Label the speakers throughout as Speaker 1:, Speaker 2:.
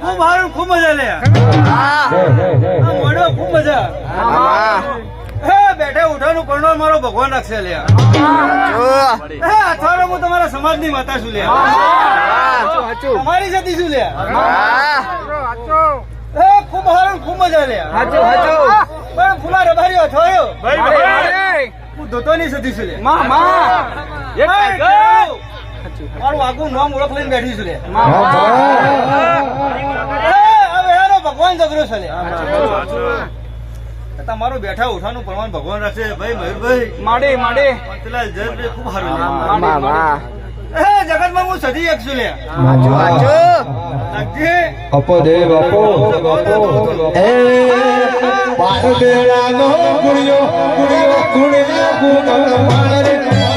Speaker 1: ખૂબ સારું ખૂબ મજા લે. ખૂબ મજા. બેઠે મારો ભગવાન રાખશે લે. એ હું તમારા સમાજની માતા છું લે. તમારી સતી છું લે? એ ખૂબ હારું, ખૂબ મજા લે. પણ ફૂલા હું ધોતોની સતી છું લે. મા કેવું? મારું આગું નામ ઓળખ લઈને બેઠી છું લે એ, હવે હેરો ભગવાન જબરો છે લે તમારું બેઠા ઉઠાનું પ્રમાણ ભગવાન રાખશે ભાઈ મયુરભાઈ
Speaker 2: માડે માડે
Speaker 1: પંતલાલ જયભાઈ ખૂબ સારું લે એ હું સદી એક છું લે
Speaker 3: અપો એ બાર બેડાનો ગુણ્યો ગુણ્યો ગુણ્યો ગુણ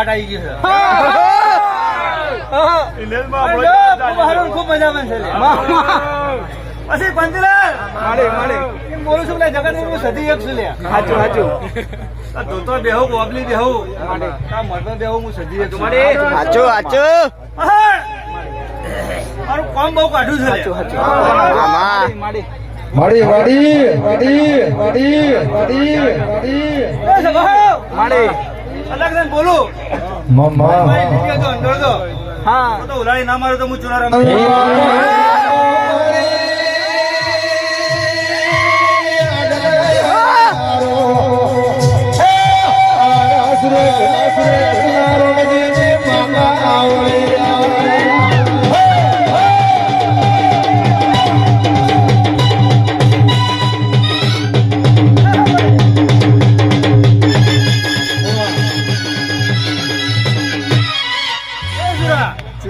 Speaker 1: ઘાટ આવી ગયું છે. ખૂબ મજા બનશે પછી પંચલાલ.
Speaker 2: માડે માડે
Speaker 1: બોલું છું જગત હું સધી એક છું લે.
Speaker 2: સાચું હાચું
Speaker 1: ધોતો બેહું બોબલી બેહું. આ મરતો બેહું હું સદી એક છું.
Speaker 2: હાચું હાચું
Speaker 1: મારું કામ બહુ કાઢું છે લે.
Speaker 2: માડે
Speaker 3: વડી વડી વડી વડી વડી વડી
Speaker 1: એ સભાઓ!
Speaker 2: માડે
Speaker 1: અલગ બોલો બોલું.
Speaker 3: મમ્મા.
Speaker 2: હા.
Speaker 1: તો ઉલાળી ના મારે તો હું ચુનાર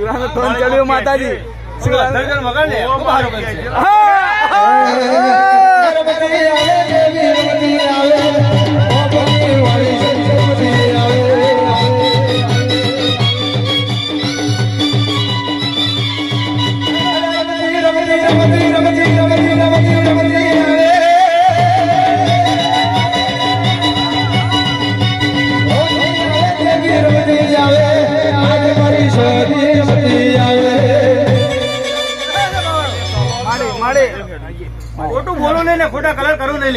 Speaker 2: ચૂરાનો ધન ચડ્યો માતાજી
Speaker 1: શિવરામ વગર ને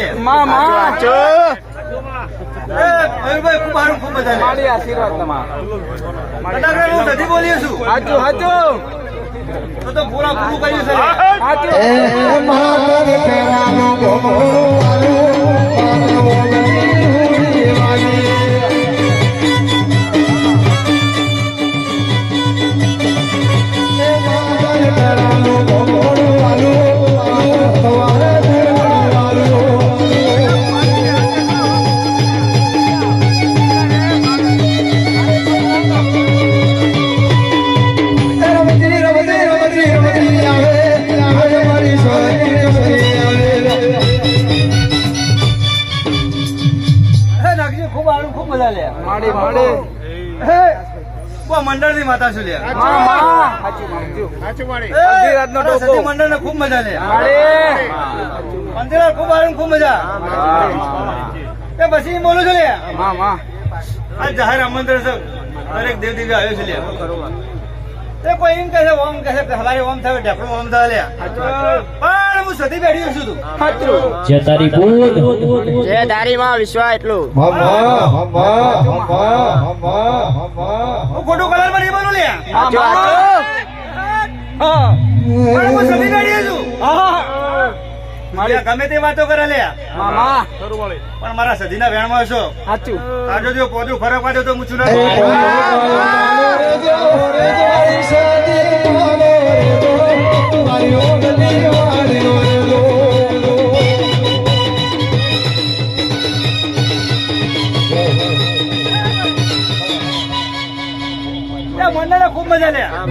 Speaker 1: લે
Speaker 2: મા મા
Speaker 1: એ મયુરભાઈ ખૂબ સારું ખૂબ મજા લે
Speaker 2: આશીર્વાદ તમારા.
Speaker 1: કદાચ હું નથી બોલીએ છું.
Speaker 2: હાચું હાચું.
Speaker 1: તો તો પૂરા પૂરું કર્યું છે.
Speaker 2: હાચું.
Speaker 1: બહુ મંડળની માતા છું લે
Speaker 2: હા હા. હાચું હાચું
Speaker 1: એ,
Speaker 2: અડધી રાતનો
Speaker 1: મારા
Speaker 2: ટોપો.
Speaker 1: સતી મંડળને ખૂબ મજા લે મંદિર ખૂબ સારું ખૂબ મજા. એ પછી બોલું છું લે આ જાહેર આમંત્રણ છે. દરેક દેવ દેવી આવ્યો છે લે તે કોઈ એમ કહે ઓમ કહે છે હવારે ઓમ થાય ઢેપણું ઓમ થાય લે પણ હું સતી બેઠી છું તું.
Speaker 2: હાચું
Speaker 4: જે તારી બુધ
Speaker 5: જે તારીમાં વિશ્વાસ એટલું.
Speaker 1: હું. ખોટું ગમે તે વાતો કરે લે.
Speaker 2: મામા.
Speaker 1: પણ મારા સદીના વેણમાં છો
Speaker 2: સાચું.
Speaker 1: તાજો જો પોતું ફરક પાડ્યો તો હું છું
Speaker 3: એ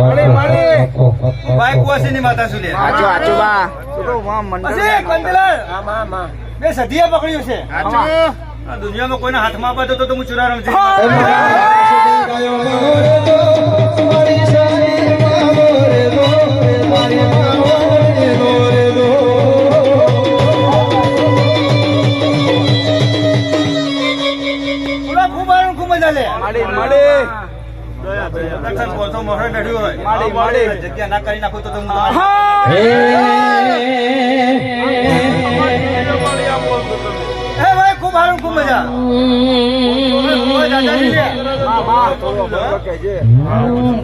Speaker 1: મજા લે
Speaker 2: માડી માડી
Speaker 1: ભાઈ કુવાસીની માતા છું લે?
Speaker 5: આચો હાચું બા.
Speaker 2: તો માં મંડળ
Speaker 1: પછી કંદલાલ બે સદીએ પકડ્યું છે. આ દુનિયામાં કોઈના હાથમાં આપે તો તો હું ચુરા રમતી
Speaker 3: એ મારી સદી ગાયો રે મારી સદી માનો રે જો મારી માનો રે
Speaker 1: જગ્યા ના કરી નાખું તો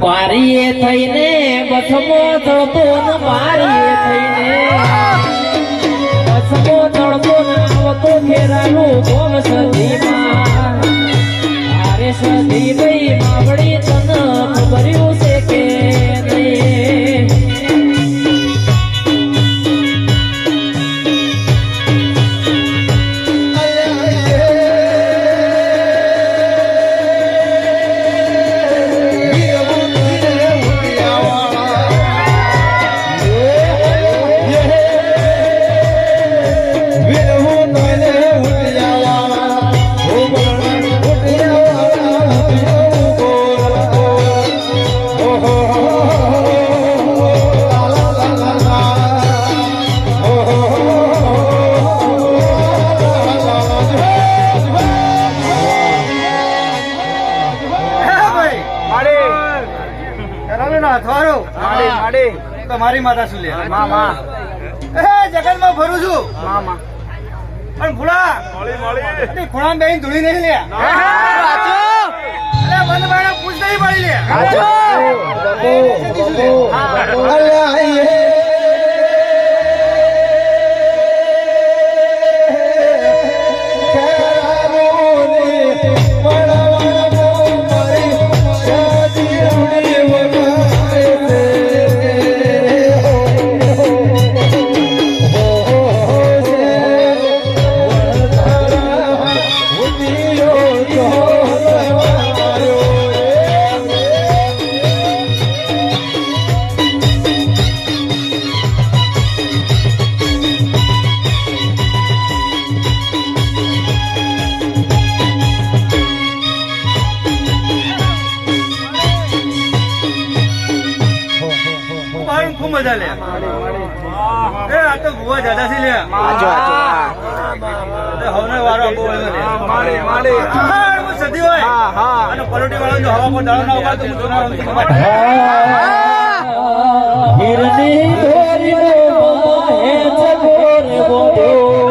Speaker 1: ભાઈ
Speaker 4: થઈને બસમો ચડતો પારીએ થઈને બસમો ચડતો
Speaker 1: તમારી માતા શું લે
Speaker 2: મામા એ
Speaker 1: હે જગતમાં ફરું છું.
Speaker 2: માં માં
Speaker 1: પણ ભૂલા. તે ખૂણામાં બેહીને ધૂળી નહીં લે મને પૂછ નહીં પડી લે. હિરની ધોરી રે મોહે
Speaker 4: જગોર બોલો